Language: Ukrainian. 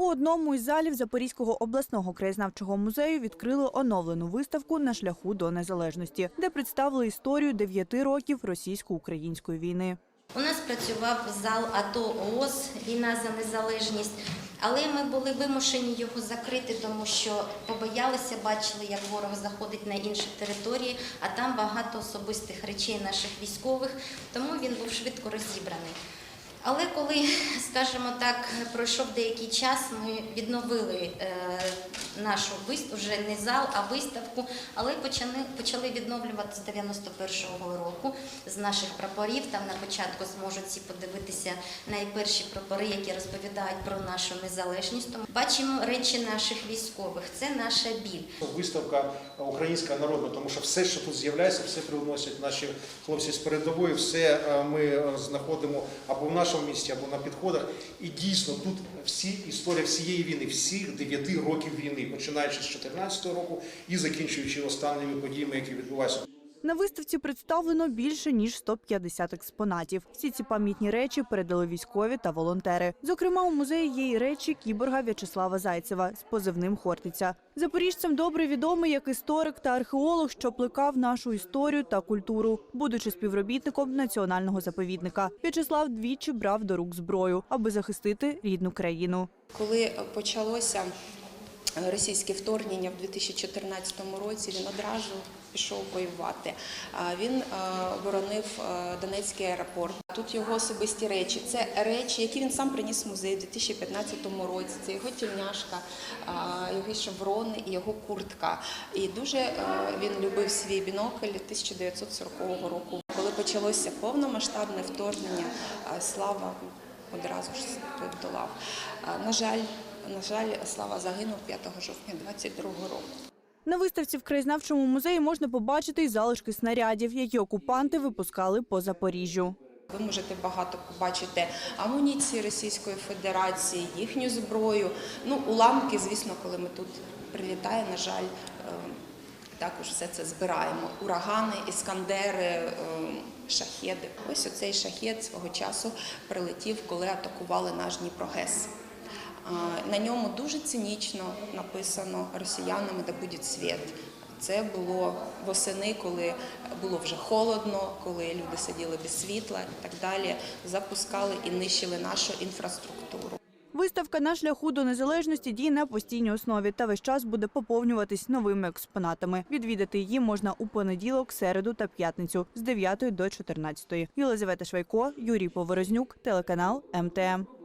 У одному із залів Запорізького обласного краєзнавчого музею відкрили оновлену виставку на шляху до незалежності, де представили історію дев'яти років російсько-української війни. У нас працював зал АТО ООС Війна за незалежність, але ми були вимушені його закрити, тому що побоялися, бачили, як ворог заходить на інші території, а там багато особистих речей наших військових, тому він був швидко розібраний. Але коли, скажімо так, пройшов деякий час, ми відновили е, нашу виставку, вже не зал, а виставку, але почали, почали відновлювати з 91-го року з наших прапорів. Там на початку зможуть всі подивитися найперші прапори, які розповідають про нашу незалежність. Тому бачимо речі наших військових. Це наша біль. Виставка українська народна, тому що все, що тут з'являється, все привносять наші хлопці з передової, все е, ми е, знаходимо або в нашому місті, або на підходах. І дійсно тут всі історія всієї війни, всіх дев'яти років війни, починаючи з 2014 року і закінчуючи останніми подіями, які відбуваються. На виставці представлено більше ніж 150 експонатів. Всі ці пам'ятні речі передали військові та волонтери. Зокрема, у музеї є і речі кіборга В'ячеслава Зайцева з позивним Хортиця. Запоріжцям добре відомий як історик та археолог, що плекав нашу історію та культуру, будучи співробітником національного заповідника. В'ячеслав двічі брав до рук зброю, аби захистити рідну країну. Коли почалося російське вторгнення в 2014 році, він одразу пішов воювати. Він е, боронив е, Донецький аеропорт. Тут його особисті речі. Це речі, які він сам приніс в музей у 2015 році. Це його тільняшка, його шеврони і його куртка. І дуже е, він любив свій бінокль 1940 року. Коли почалося повномасштабне вторгнення, слава одразу ж подолав. На жаль, на жаль, Слава загинув 5 жовтня 22 року. На виставці в краєзнавчому музеї можна побачити й залишки снарядів, які окупанти випускали по Запоріжжю. Ви можете багато побачити амуніції Російської Федерації, їхню зброю. Ну, уламки, звісно, коли ми тут прилітає, на жаль, е, також все це збираємо. Урагани, іскандери, е, шахеди. Ось оцей шахет свого часу прилетів, коли атакували наш Дніпрогес. На ньому дуже цинічно написано росіянами да буде світ. Це було восени, коли було вже холодно, коли люди сиділи без світла і так далі. Запускали і нищили нашу інфраструктуру. Виставка на шляху до незалежності діє на постійній основі та весь час буде поповнюватись новими експонатами. Відвідати її можна у понеділок, середу та п'ятницю з 9 до 14. Єлизавета Швайко, Юрій Поворознюк, телеканал МТМ.